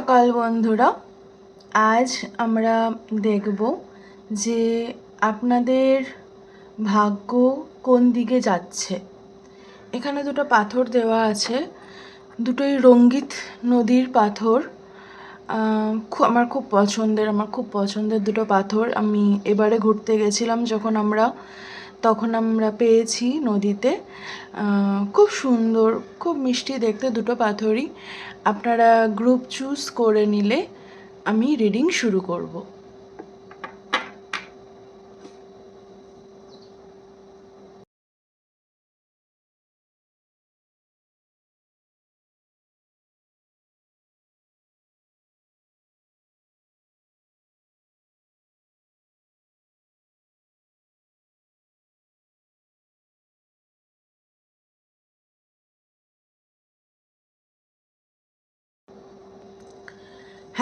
সকাল বন্ধুরা। আজ আমরা দেখব যে আপনাদের ভাগ্য কোন দিকে যাচ্ছে। এখানে দুটো পাথর দেওয়া আছে। দুটোই রঙ্গিত নদীর পাথর। আহ, খু- আমার খুব পছন্দের আমার খুব পছন্দের দুটো পাথর। আমি এবারে ঘুরতে গেছিলাম যখন আমরা তখন আমরা পেয়েছি নদীতে। খুব সুন্দর খুব মিষ্টি দেখতে দুটো পাথরই। আপনারা গ্রুপ চুজ করে নিলে আমি রিডিং শুরু করব।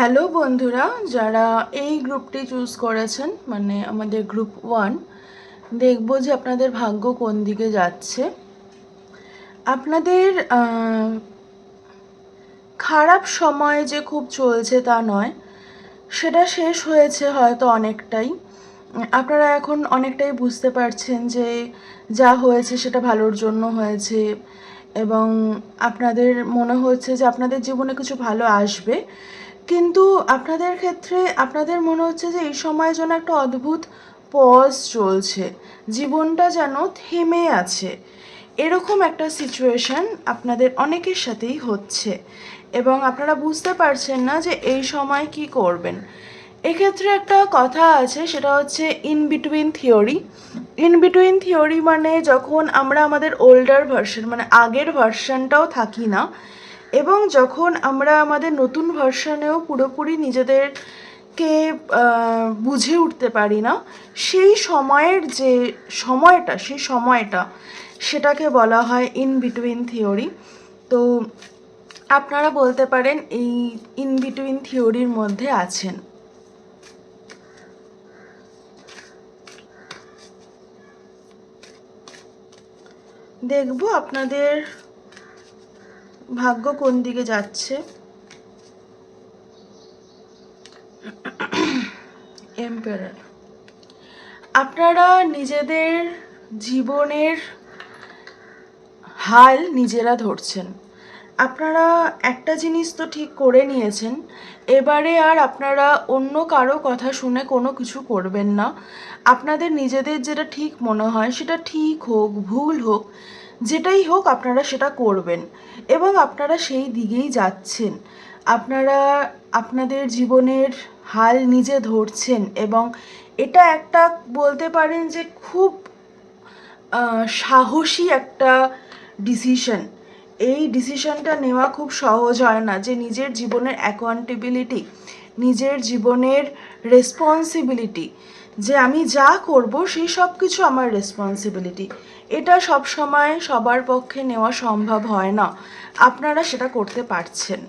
হ্যালো বন্ধুরা, যারা এই গ্রুপটি চুজ করেছেন মানে আমাদের গ্রুপ ওয়ান দেখব যে আপনাদের ভাগ্য কোন দিকে যাচ্ছে। আপনাদের খারাপ সময় যে খুব চলছে তা নয়, সেটা শেষ হয়েছে হয়তো অনেকটাই। আপনারা এখন অনেকটাই বুঝতে পারছেন যে যা হয়েছে সেটা ভালোর জন্য হয়েছে, এবং আপনাদের মনে হচ্ছে যে আপনাদের জীবনে কিছু ভালো আসবে। কিন্তু আপনাদের ক্ষেত্রে আপনাদের মনে হচ্ছে যে এই সময় যেন একটা অদ্ভুত পজ চলছে। জীবনটা যেন থেমে আছে। এরকম একটা সিচুয়েশন আপনাদের অনেকের সাথেই হচ্ছে এবং আপনারা বুঝতে পারছেন না যে এই সময় কি করবেন। এক্ষেত্রে একটা কথা আছে, সেটা হচ্ছে in between theory in between theory মানে যখন আমরা আমাদের ওল্ডার ভার্সন মানে আগের ভার্সনটাও থাকি না এবং যখন আমরা আমাদের নতুন ভার্সনেও পুরোপুরি নিজেদেরকে বুঝে উঠতে পারি না, সেই সময়ের যে সময়টা, সেই সময়টা সেটাকে বলা হয় ইন বিটুইন থিওরি তো আপনারা বলতে পারেন এই ইন বিটুইন থিওরির মধ্যে আছেন। দেখব আপনাদের ভাগ্য কোন দিকে যাচ্ছে? এম্পায়ার আপনারা নিজেদের জীবনের হাল নিজেরা ধরছেন। আপনারা একটা জিনিস তো ঠিক করে নিয়েছেন, এবারে আর আপনারা অন্য কারও কথা শুনে কোনো কিছু করবেন না। আপনাদের নিজেদের যেটা ঠিক মনে হয় সেটা ঠিক হোক, ভুল হোক যেটাই হোক আপনারা সেটা করবেন। এবং আপনারা সেই দিকেই যাচ্ছেন। আপনারা আপনাদের জীবনের হাল নিজে ধরছেন এবং এটা একটা বলতে পারেন যে খুব সাহসী একটা ডিসিশন এই ডিসিশনটা নেওয়া খুব সহজ হয় না যে নিজের জীবনের অ্যাকাউন্টেবিলিটি নিজের জীবনের রেসপন্সিবিলিটি যে আমি যা করব, সেই সব কিছু আমার রেসপন্সিবিলিটি এটা সব সময় সবার পক্ষে নেওয়া সম্ভব হয় না। আপনারা সেটা করতে পারছেন।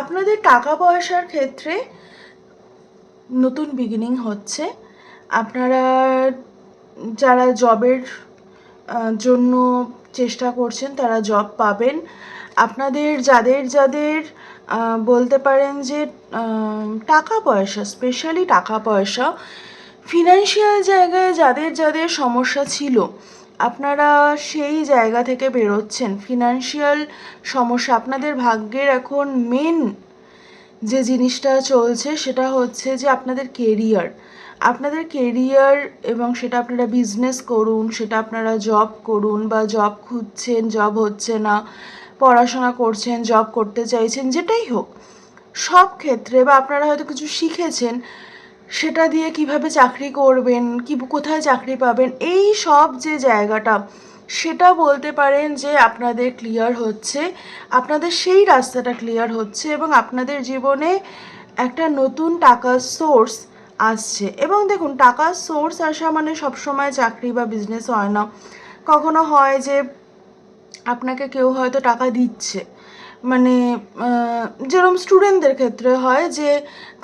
আপনাদের টাকা পয়সার ক্ষেত্রে নতুন বিগিনিং হচ্ছে। আপনারা যারা জবের জন্য চেষ্টা করছেন, তারা জব পাবেন। আপনাদের যাদের যাদের বলতে পারেন যে টাকা পয়সা স্পেশালি টাকা পয়সা ফিনান্সিয়াল জায়গায় যাদের যাদের সমস্যা ছিল, আপনারা সেই জায়গা থেকে বেরোচ্ছেন। ফিনান্সিয়াল সমস্যা, আপনাদের ভাগ্যের এখন মেন যে জিনিসটা চলছে, সেটা হচ্ছে যে আপনাদের কেরিয়ার আপনাদের কেরিয়ার এবং সেটা আপনারা বিজনেস করুন, সেটা আপনারা জব করুন বা জব খুঁজছেন জব হচ্ছে না। পড়াশোনা করছেন জব করতে চাইছেন, যেটাই হোক, সব ক্ষেত্রে বা আপনারা হয়তো কিছু শিখেছেন, সেটা দিয়ে কীভাবে চাকরি করবেন, কি, কোথায় চাকরি পাবেন, এই সব যে জায়গাটা, সেটা বলতে পারেন যে আপনাদের ক্লিয়ার হচ্ছে, আপনাদের সেই রাস্তাটা ক্লিয়ার হচ্ছে এবং আপনাদের জীবনে একটা নতুন টাকার সোর্স আসছে। এবং দেখুন, টাকার সোর্স আসা মানে সবসময় চাকরি বা বিজনেস হয় না। কখনো হয় যে আপনাকে কেউ হয়তো টাকা দিচ্ছে। মানে যেরকম স্টুডেন্টদের ক্ষেত্রে হয় যে,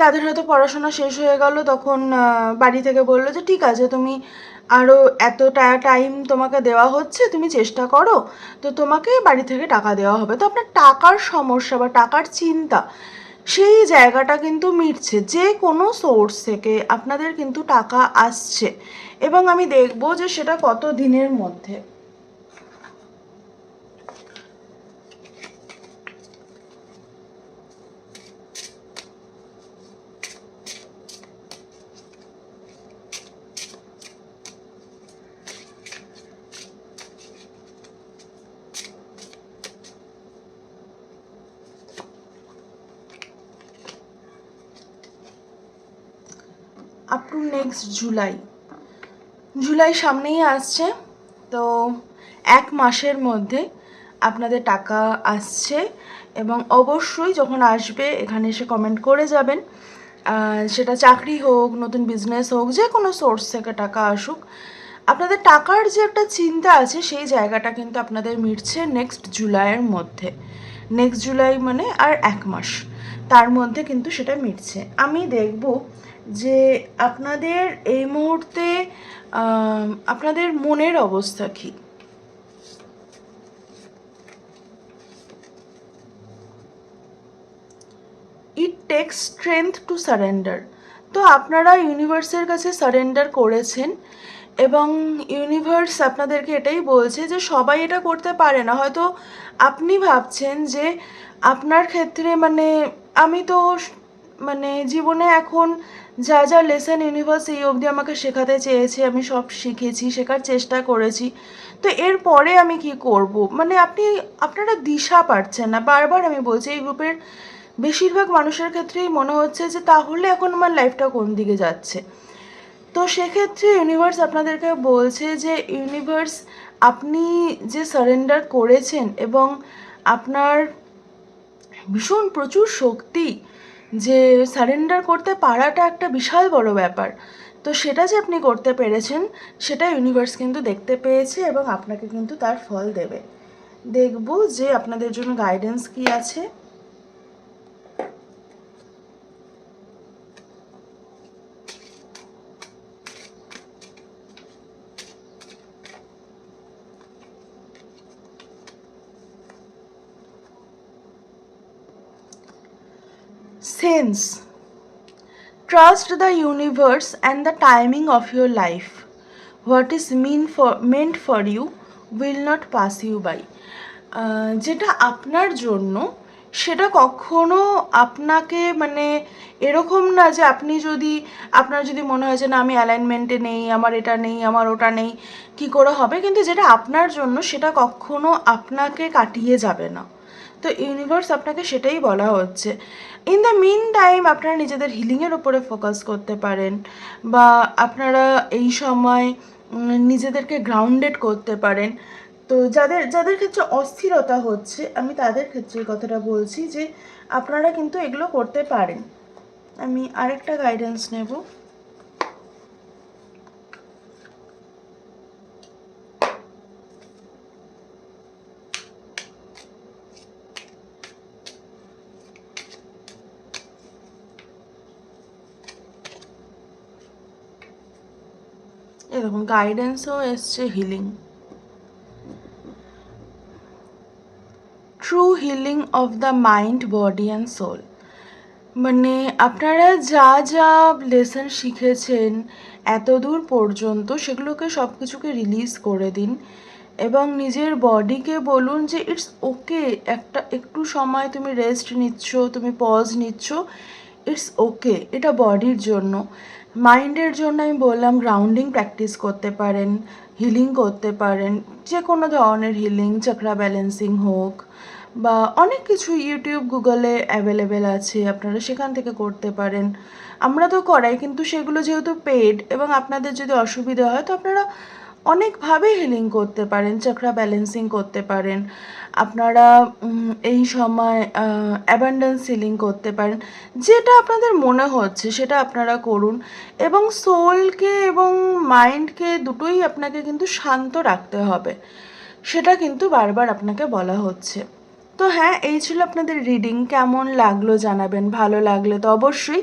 তাদের হয়তো পড়াশোনা শেষ হয়ে গেল, তখন বাড়ি থেকে বলল যে, ঠিক আছে, তুমি আরও এতটা টাইম তোমাকে দেওয়া হচ্ছে, তুমি চেষ্টা করো। তো তোমাকে বাড়ি থেকে টাকা দেওয়া হবে। তো আপনার টাকার সমস্যা বা টাকার চিন্তা, সেই জায়গাটা কিন্তু মিটছে। যে কোনো সোর্স থেকে আপনাদের কিন্তু টাকা আসছে। এবং আমি দেখব যে, সেটা কত দিনের মধ্যে। Up to next July July সামনেই আসছে, তো এক মাসের মধ্যে আপনাদের টাকা আসছে এবং অবশ্যই যখন আসবে এখানে এসে কমেন্ট করে যাবেন। সেটা চাকরি হোক, নতুন বিজনেস হোক, যে কোনো সোর্স থেকে টাকা আসুক। আপনাদের টাকার যে একটা চিন্তা আছে, সেই জায়গাটা কিন্তু আপনাদের মিটছে নেক্সট জুলাইয়ের মধ্যে। নেক্সট জুলাই মানে আর এক মাস। তার মধ্যে কিন্তু সেটা মিটছে। আমি দেখব যে আপনাদের এই মুহূর্তে আপনাদের মনের অবস্থা কী? It takes strength to surrender তো আপনারা ইউনিভার্সের কাছে সারেন্ডার করেছেন এবং ইউনিভার্স আপনাদেরকে এটাই বলছে যে সবাই এটা করতে পারে না। হয়তো আপনি ভাবছেন যে আপনার ক্ষেত্রে মানে আমি তো মানে জীবনে এখন যা যা লেসন ইউনিভার্স এই অবধি আমাকে শেখাতে চেয়েছে, আমি সব শিখেছি, শেখার চেষ্টা করেছি। তো এরপরে আমি কি করব? মানে আপনি, আপনারা দিশা পাচ্ছেন না। বারবার আমি বলছি, এই গ্রুপের বেশিরভাগ মানুষের ক্ষেত্রেই মনে হচ্ছে যে, তাহলে এখন আমার লাইফটা কোন দিকে যাচ্ছে? তো সেক্ষেত্রে ইউনিভার্স আপনাদেরকে বলছে যে ইউনিভার্স আপনি যে সারেন্ডার করেছেন এবং আপনার ভীষণ প্রচুর শক্তি যে সারেন্ডার করতে পারাটা একটা বিশাল বড় ব্যাপার। তো সেটা যে আপনি করতে পেরেছেন, সেটা ইউনিভার্স কিন্তু দেখতে পেয়েছে এবং আপনাকে কিন্তু তার ফল দেবে। দেখব যে আপনাদের জন্য গাইডেন্স কি আছে। Sense Trust the universe and the timing of your life. What is mean for, meant for you will not pass you by. যেটা আপনার জন্য, সেটা কখনো আপনাকে মানে এরকম না যে আপনি যদি, আপনার যদি মনে হয় যে না, আমি অ্যালাইনমেন্টে নেই, আমার এটা নেই, আমার ওটা নেই, কি করে হবে কিন্তু যেটা আপনার জন্য, সেটা কখনো আপনাকে কাটিয়ে যাবে না তো ইউনিভার্স আপনাকে সেটাই বলা হচ্ছে। ইন দ্য মিন টাইম আপনারা নিজেদের হিলিংয়ের ওপরে ফোকাস করতে পারেন বা আপনারা এই সময় নিজেদেরকে গ্রাউন্ডেড করতে পারেন। তো যাদের যাদের ক্ষেত্রে অস্থিরতা হচ্ছে, আমি তাদের ক্ষেত্রে কথাটা বলছি যে, আপনারা কিন্তু এগুলো করতে পারেন। আমি আরেকটা গাইডেন্স নেব। এরকম গাইডেন্সও এসছে healing true healing of the mind body and soul মানে আপনারা যা যা লেসন শিখেছেন এত দূর পর্যন্ত সেগুলোকে সব কিছুকে রিলিজ করে দিন এবং নিজের বডিকে বলুন যে ইটস ওকে একটা একটু সময় তুমি রেস্ট নিচ্ছ, তুমি পজ নিচ্ছ ইটস ওকে এটা বডির জন্য। মাইন্ডের জন্য আমি বললাম গ্রাউন্ডিং প্র্যাকটিস করতে পারেন হিলিং করতে পারেন, যে কোনো ধরনের হিলিং চক্রা ব্যালেন্সিং হোক, বা অনেক কিছু ইউটিউব গুগলে অ্যাভেলেবেল আছে, আপনারা সেখান থেকে করতে পারেন। আমরা তো করাই, কিন্তু সেগুলো যেহেতু পেড এবং আপনাদের যদি অসুবিধা হয়, তো আপনারা অনেকভাবে হিলিং করতে পারেন চক্রা ব্যালেন্সিং করতে পারেন। আপনারা এই সময় অ্যাবান্ডেন্স হিলিং করতে পারেন। যেটা আপনাদের মনে হচ্ছে সেটা আপনারা করুন এবং সোলকে এবং মাইন্ডকে দুটোই আপনাকে কিন্তু শান্ত রাখতে হবে। সেটা কিন্তু বারবার আপনাকে বলা হচ্ছে। তো হ্যাঁ এই ছিল আপনাদের রিডিং কেমন লাগল জানাবেন, ভালো লাগলে তো অবশ্যই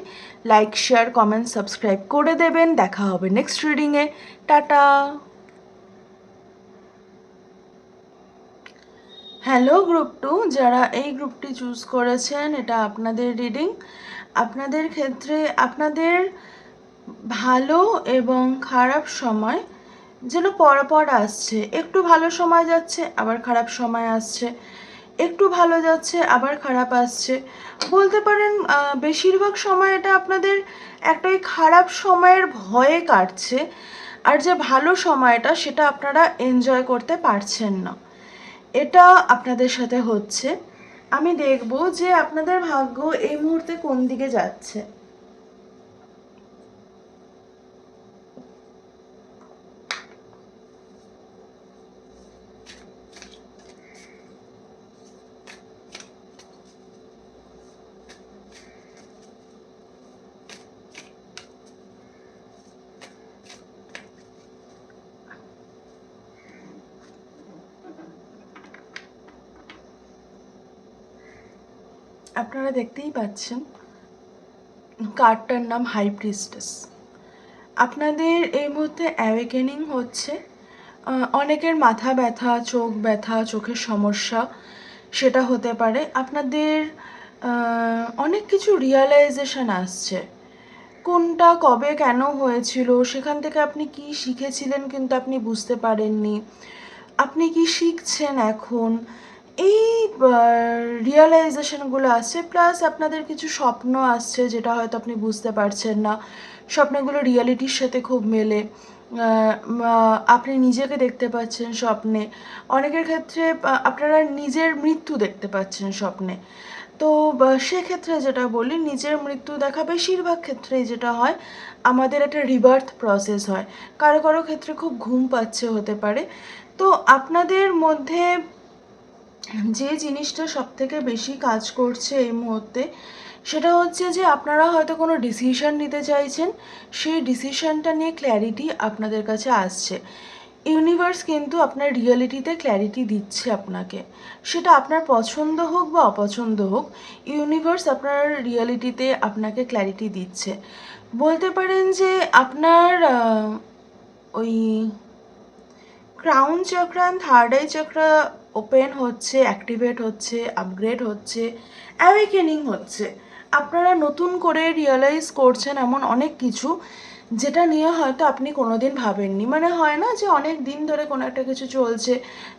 লাইক শেয়ার কমেন্ট সাবস্ক্রাইব করে দেবেন। দেখা হবে নেক্সট রিডিংয়ে টাটা! হ্যালো গ্রুপ টু যারা এই গ্রুপটি চুজ করেছেন, এটা আপনাদের রিডিং আপনাদের ক্ষেত্রে আপনাদের ভালো এবং খারাপ সময় যেন পরপর আসছে। একটু ভালো সময় যাচ্ছে, আবার খারাপ সময় আসছে। একটু ভালো যাচ্ছে, আবার খারাপ আসছে। বলতে পারেন বেশিরভাগ সময় এটা আপনাদের একটা ওই খারাপ সময়ের ভয়ে কাটছে। আর যে ভালো সময়টা, সেটা আপনারা এনজয় করতে পারছেন না। এটা আপনাদের সাথে হচ্ছে। আমি দেখব যে আপনাদের ভাগ্য এই মুহূর্তে কোন দিকে যাচ্ছে। আপনারা দেখতেই পাচ্ছেন কার্ডটার নাম হাই প্রিস্টেস আপনাদের এই মুহূর্তে অ্যাওয়েকেনিং হচ্ছে। অনেকের মাথা ব্যথা, চোখ ব্যথা, চোখের সমস্যা সেটা হতে পারে। আপনাদের অনেক কিছু রিয়ালাইজেশন আসছে। কোনটা কবে কেন হয়েছিল, সেখান থেকে আপনি কি শিখেছিলেন কিন্তু আপনি বুঝতে পারেননি। আপনি কি শিখছেন এখন? এই রিয়ালাইজেশনগুলো আসছে প্লাস আপনাদের কিছু স্বপ্ন আসছে যেটা হয়তো আপনি বুঝতে পারছেন না। স্বপ্নগুলো রিয়ালিটির সাথে খুব মেলে। আপনি নিজেকে দেখতে পাচ্ছেন স্বপ্নে। অনেকের ক্ষেত্রে আপনারা নিজের মৃত্যু দেখতে পাচ্ছেন স্বপ্নে। তো সেক্ষেত্রে যেটা বলি, নিজের মৃত্যু দেখা বেশিরভাগ ক্ষেত্রেই যেটা হয়, আমাদের একটা রিবার্থ প্রসেস হয়। কারও কারও ক্ষেত্রে খুব ঘুম পাচ্ছে হতে পারে। তো আপনাদের মধ্যে যে জিনিসটা সব থেকে বেশি কাজ করছে এই মুহূর্তে, সেটা হচ্ছে যে আপনারা হয়তো কোনো ডিসিশন নিতে চাইছেন, সেই ডিসিশনটা নিয়ে ক্ল্যারিটি আপনাদের কাছে আসছে। ইউনিভার্স কিন্তু আপনার রিয়েলিটিতে ক্ল্যারিটি দিচ্ছে আপনাকে। সেটা আপনার পছন্দ হোক বা অপছন্দ হোক ইউনিভার্স আপনার রিয়েলিটিতে আপনাকে ক্ল্যারিটি দিচ্ছে। বলতে পারেন যে আপনার ওই crown chakra and third eye chakra open হচ্ছে অ্যাক্টিভেট হচ্ছে আপগ্রেড হচ্ছে অ্যাওয়েকেনিং হচ্ছে। আপনারা নতুন করে রিয়েলাইজ করছেন এমন অনেক কিছু, যেটা নিয়ে হয়তো আপনি কোনো দিন ভাবেননি। মানে হয় না যে অনেক দিন ধরে কোনো একটা কিছু চলছে,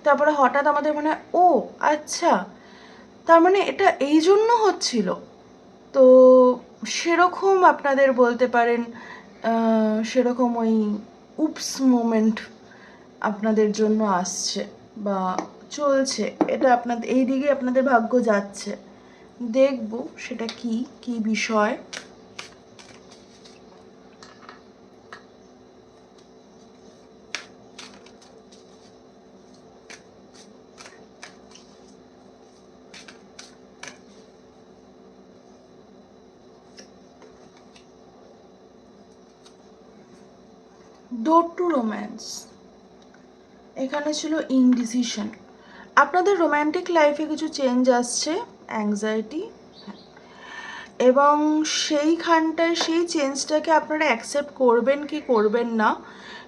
তারপরে হঠাৎ আমাদের মনে, ও আচ্ছা তার মানে এটা এই জন্য হচ্ছিল। তো সেরকম আপনাদের বলতে পারেন সেরকম ওই, উপস মোমেন্ট আপনাদের জন্য আসছে বা চলছে। এটা আপনাদের এই দিকে আপনাদের ভাগ্য যাচ্ছে। দেখব সেটা কি কি বিষয়। ডোর টু রোম্যান্স এখানে ছিল ইনডিসিশন আপনাদের রোম্যান্টিক লাইফে কিছু চেঞ্জ আসছে? অ্যাংজাইটি এবং সেইখানটায় সেই চেঞ্জটাকে আপনারা অ্যাকসেপ্ট করবেন কি করবেন না,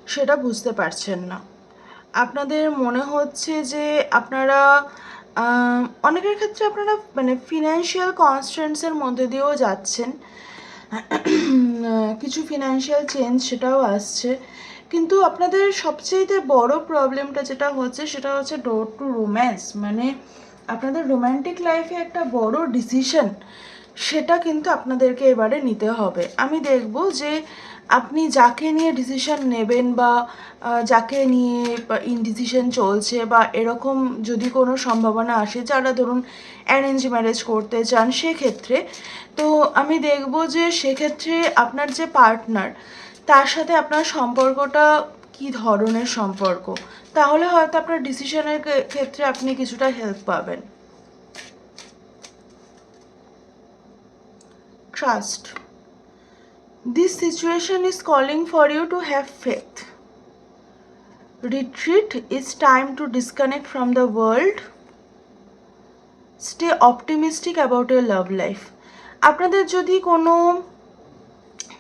সেটা বুঝতে পারছেন না। আপনাদের মনে হচ্ছে যে আপনারা অনেকের ক্ষেত্রে আপনারা মানে ফিনান্সিয়াল কনস্ট্যান্টসের মধ্যে দিয়েও যাচ্ছেন। কিছু ফিনান্সিয়াল চেঞ্জ সেটাও আসছে। কিন্তু আপনাদের সবচেয়ে বড় প্রবলেমটা যেটা হচ্ছে, সেটা হচ্ছে ডোর টু রোম্যান্স মানে আপনাদের রোম্যান্টিক লাইফে একটা বড় ডিসিশন সেটা কিন্তু আপনাদেরকে এবারে নিতে হবে। আমি দেখব যে আপনি যাকে নিয়ে ডিসিশন নেবেন বা যাকে নিয়ে ইনডিসিশন চলছে বা, এরকম যদি কোনো সম্ভাবনা আসে, যারা ধরুন অ্যারেঞ্জ ম্যারেজ করতে চান, সেক্ষেত্রে তো আমি দেখব যে সেক্ষেত্রে আপনার যে পার্টনার তার সাথে আপনার সম্পর্কটা কি ধরনের সম্পর্ক? তাহলে হয়তো আপনার ডিসিশনের ক্ষেত্রে আপনি কিছুটা হেল্প পাবেন। Trust this situation is calling for you to have faith retreat is time to disconnect from the world. Stay optimistic about your love life আপনাদের যদি কোনো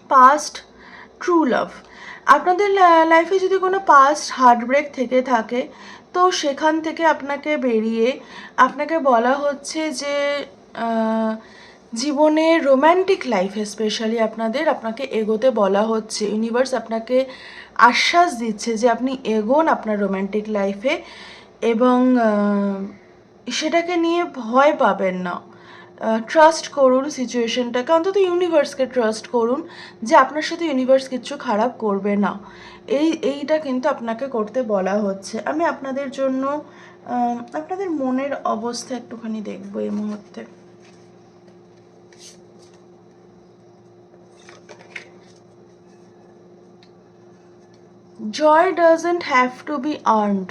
পাস্ট ট্রু লাভ আপনাদের লাইফে যদি কোনো পাস্ট হার্টব্রেক থেকে থাকে, তো সেখান থেকে আপনাকে বেরিয়ে আপনাকে বলা হচ্ছে যে জীবনে রোম্যান্টিক লাইফে স্পেশালি আপনাদের আপনাকে এগোতে বলা হচ্ছে। ইউনিভার্স আপনাকে আশ্বাস দিচ্ছে যে আপনি এগোন আপনার রোম্যান্টিক লাইফে এবং সেটাকে নিয়ে ভয় পাবেন না। ট্রাস্ট করুন সিচুয়েশনটাকে অন্তত ইউনিভার্সকে ট্রাস্ট করুন যে আপনার সাথে ইউনিভার্স কিছু খারাপ করবে না। এই, এইটা কিন্তু আপনাকে করতে বলা হচ্ছে। আমি আপনাদের জন্য আপনাদের মনের অবস্থা একটুখানি দেখব এই মুহূর্তে। Joy doesn't have to be earned.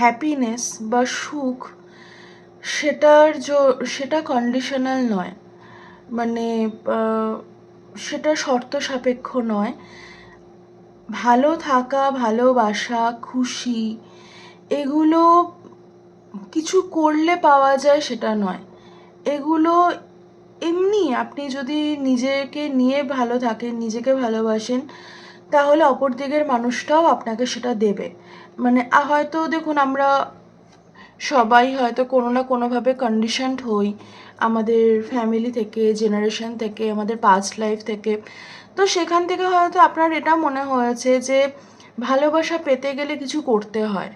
Happiness বা সুখ সেটার সেটা কন্ডিশনাল নয়। মানে সেটা শর্ত সাপেক্ষ নয়। ভালো থাকা, ভালোবাসা, খুশি, এগুলো কিছু করলে পাওয়া যায় সেটা নয়। এগুলো এমনি আপনি যদি নিজেকে নিয়ে ভালো থাকেন, নিজেকে ভালোবাসেন, তাহলে অপর দিকের মানুষটাও আপনাকে সেটা দেবে। মানে হয়তো দেখুন আমরা সবাই হয়তো কোনো না কোনোভাবে কন্ডিশনড হই আমাদের ফ্যামিলি থেকে জেনারেশন থেকে, আমাদের পাস্ট লাইফ থেকে। তো সেখান থেকে হয়তো আপনার এটা মনে হয়েছে যে ভালোবাসা পেতে গেলে কিছু করতে হয়।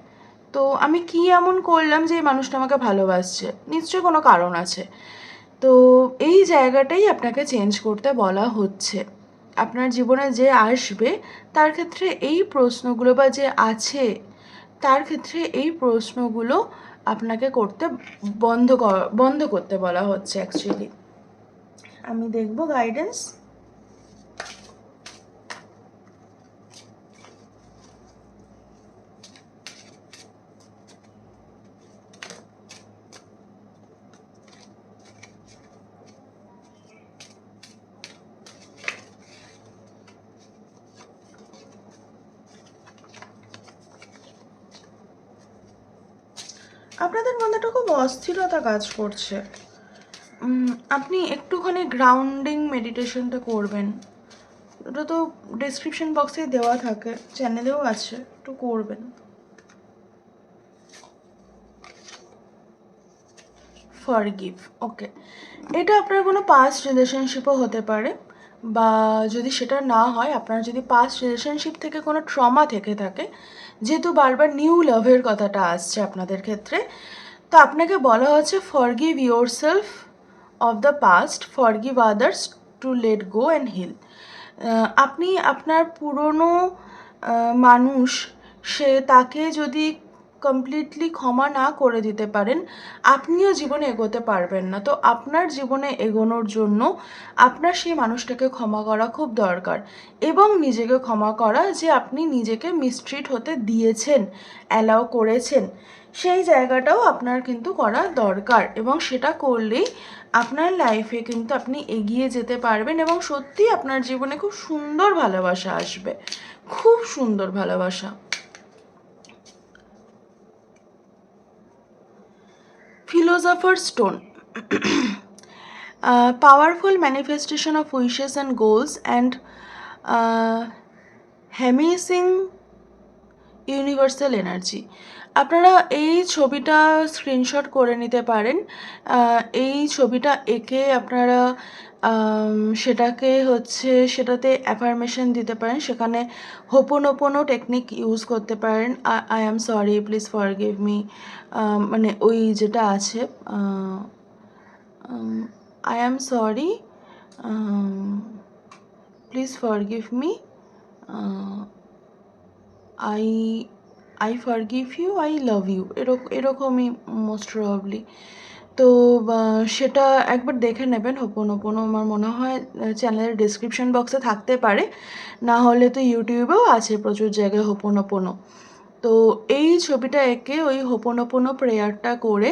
তো আমি কি এমন করলাম যে এই মানুষটা আমাকে ভালোবাসছে? নিশ্চয়ই কোনো কারণ আছে। তো এই জায়গাটাই আপনাকে চেঞ্জ করতে বলা হচ্ছে। আপনার জীবনে যে আসবে, তার ক্ষেত্রে এই প্রশ্নগুলো বা যে আছে, তার ক্ষেত্রে এই প্রশ্নগুলো আপনাকে করতে বন্ধ বন্ধ করতে বলা হচ্ছে অ্যাকচুয়ালি আমি দেখব গাইডেন্স আপনাদের মধ্যে খুব অস্থিরতা কাজ করছে। আপনি একটুখানি গ্রাউন্ডিং মেডিটেশনটা করবেন। ওটা তো ডিসক্রিপশন বক্সে দেওয়া থাকে চ্যানেলেও আছে, একটু করবেন। ফর গিভ ওকে এটা আপনার কোনো পাস্ট রিলেশনশিপও হতে পারে। বা যদি সেটা না হয়, আপনার যদি পাস্ট রিলেশনশিপ থেকে কোনো ট্রমা থেকে থাকে, যেহেতু বারবার নিউ লাভের কথাটা আসছে আপনাদের ক্ষেত্রে, তো আপনাকে বলা হচ্ছে forgive yourself of the past forgive others to let go and heal আপনি আপনার পুরনো মানুষ, সে তাকে যদি কমপ্লিটলি ক্ষমা না করে দিতে পারেন, আপনিও জীবনে এগোতে পারবেন না। তো আপনার জীবনে এগোনোর জন্য আপনার সেই মানুষটাকে ক্ষমা করা খুব দরকার এবং নিজেকে ক্ষমা করা যে আপনি নিজেকে মিসট্রিট হতে দিয়েছেন অ্যালাউ করেছেন, সেই জায়গাটাও আপনার কিন্তু করা দরকার এবং সেটা করলেই আপনার লাইফে কিন্তু আপনি এগিয়ে যেতে পারবেন এবং সত্যিই আপনার জীবনে খুব সুন্দর ভালোবাসা আসবে। খুব সুন্দর ভালোবাসা। Philosopher stone powerful manifestation of wishes and goals and harnessing universal energy আপনারা এই ছবিটা স্ক্রিনশট করে নিতে পারেন। এই ছবিটা একে আপনারা সেটাকে হচ্ছে, সেটাতে অ্যাফার্মেশন দিতে পারেন। সেখানে হোপোনোপোনো টেকনিক ইউজ করতে পারেন। I am sorry please forgive me মানে ওই যেটা আছে I am sorry please forgive me I I forgive you I love you এরকম এরকমই মোস্ট প্রবাবলি তো সেটা একবার দেখে নেবেন। হোপন, হোপনো, আমার মনে হয় চ্যানেলের ডিসক্রিপশন বক্সে থাকতে পারে। না হলে তো ইউটিউবেও আছে প্রচুর জায়গায় হোপন, হোপনো। তো, এই ছবিটা এঁকে ওই হোপনোপোনো প্রেয়ারটা করে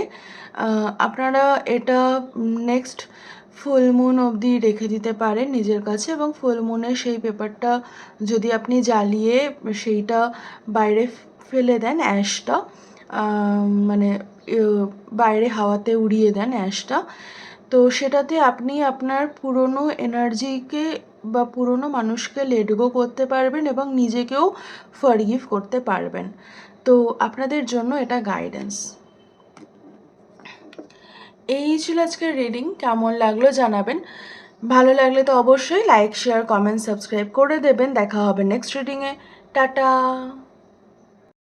আপনারা এটা নেক্সট ফুল মুন অবধি রেখে দিতে পারেন নিজের কাছে এবং ফুল মুনের সেই পেপারটা যদি আপনি জ্বালিয়ে সেইটা বাইরে ফেলে দেন অ্যাশটা মানে বাইরে হাওয়াতে উড়িয়ে দেন অ্যাশটা। তো সেটাতে আপনি আপনার পুরনো এনার্জিকে বা পুরনো মানুষকে লেট গো করতে পারবেন এবং নিজেকেও ফরগিভ করতে পারবেন। তো আপনাদের জন্য এটা গাইডেন্স এই ছিল আজকের রিডিং কেমন লাগল জানাবেন। ভালো লাগলে তো অবশ্যই লাইক শেয়ার কমেন্ট সাবস্ক্রাইব করে দেবেন। দেখা হবে নেক্সট রিডিংয়ে টাটা!